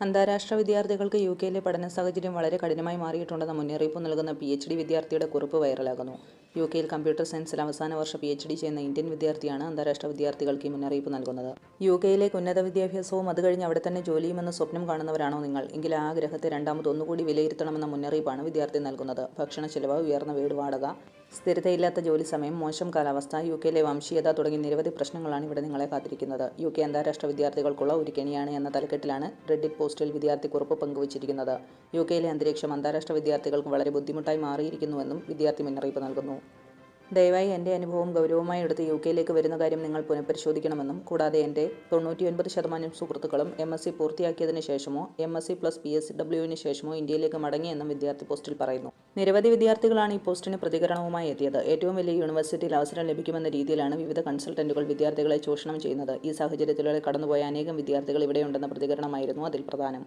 അന്താരാഷ്ട്ര വിദ്യാർത്ഥികൾക്ക് യു കെയിലെ പഠന സാഹചര്യം വളരെ കഠിനമായി മാറിയിട്ടുണ്ടെന്ന മുന്നറിയിപ്പ് നൽകുന്ന പി എച്ച് ഡി വിദ്യാർത്ഥിയുടെ കുറിപ്പ് വൈറലാകുന്നു. യു കെയിൽ കമ്പ്യൂട്ടർ സയൻസിൽ അവസാന വർഷ പി എച്ച് ഡി ചെയ്യുന്ന ഇന്ത്യൻ വിദ്യാർത്ഥിയാണ് അന്താരാഷ്ട്ര വിദ്യാർത്ഥികൾക്ക് ഈ മുന്നറിയിപ്പ് നൽകുന്നത്. യു കെയിലേക്ക് ഉന്നത വിദ്യാഭ്യാസവും അത് കഴിഞ്ഞ് അവിടെ തന്നെ ജോലിയുമെന്ന സ്വപ്നം കാണുന്നവരാണോ നിങ്ങൾ? എങ്കിൽ ആ ആഗ്രഹത്തെ രണ്ടാമത് ഒന്നുകൂടി വിലയിരുത്തണമെന്ന മുന്നറിയിപ്പാണ് വിദ്യാർത്ഥി നൽകുന്നത്. ഭക്ഷണ ചെലവ് ഉയർന്ന വീട് വാടക സ്ഥിരതയില്ലാത്ത ജോലി സമയം മോശം കാലാവസ്ഥ യു കെയിലെ വംശീയത തുടങ്ങി നിരവധി പ്രശ്നങ്ങളാണ് ഇവിടെ നിങ്ങളെ കാത്തിരിക്കുന്നത്. യു കെ അന്താരാഷ്ട്ര വിദ്യാർത്ഥികൾക്കുള്ള ഒരു കെണിയാണ് എന്ന തലക്കെട്ടിലാണ് റെഡിറ്റ് പോസ്റ്റിൽ വിദ്യാർത്ഥി കുറിപ്പ് പങ്കുവച്ചിരിക്കുന്നത്. യു കെയിലെ അന്തരീക്ഷം അന്താരാഷ്ട്ര വിദ്യാർത്ഥികൾക്ക് വളരെ ബുദ്ധിമുട്ടായി മാറിയിരിക്കുന്നുവെന്നും വിദ്യാർത്ഥി മുന്നറിയിപ്പ് നൽകുന്നു. ദയവായി എന്റെ അനുഭവം ഗൗരവമായി എടുത്ത് യു കെയിലേക്ക് വരുന്ന കാര്യം നിങ്ങൾ പുനഃപരിശോധിക്കണമെന്നും കൂടാതെ എന്റെ തൊണ്ണൂറ്റിയൊൻപത് ശതമാനം സുഹൃത്തുക്കളും എം എസ് സി പൂർത്തിയാക്കിയതിന് ശേഷമോ M S C plus P S ഡബ്ല്യുവിന് ശേഷമോ ഇന്ത്യയിലേക്ക് മടങ്ങിയെന്നും വിദ്യാർത്ഥി പോസ്റ്റിൽ പറയുന്നു. നിരവധി വിദ്യാർത്ഥികളാണ് ഈ പോസ്റ്റിന് പ്രതികരണവുമായി എത്തിയത്. ഏറ്റവും വലിയ യൂണിവേഴ്സിറ്റിയിൽ അവസരം ലഭിക്കുമെന്ന രീതിയിലാണ് വിവിധ കൺസൾട്ടന്റുകൾ വിദ്യാർത്ഥികളെ ചൂഷണം ചെയ്യുന്നത്. ഈ സാഹചര്യത്തിലൂടെ കടന്നുപോയ അനേകം വിദ്യാർത്ഥികൾ ഇവിടെയുണ്ടെന്ന പ്രതികരണമായിരുന്നു അതിൽ പ്രധാനം.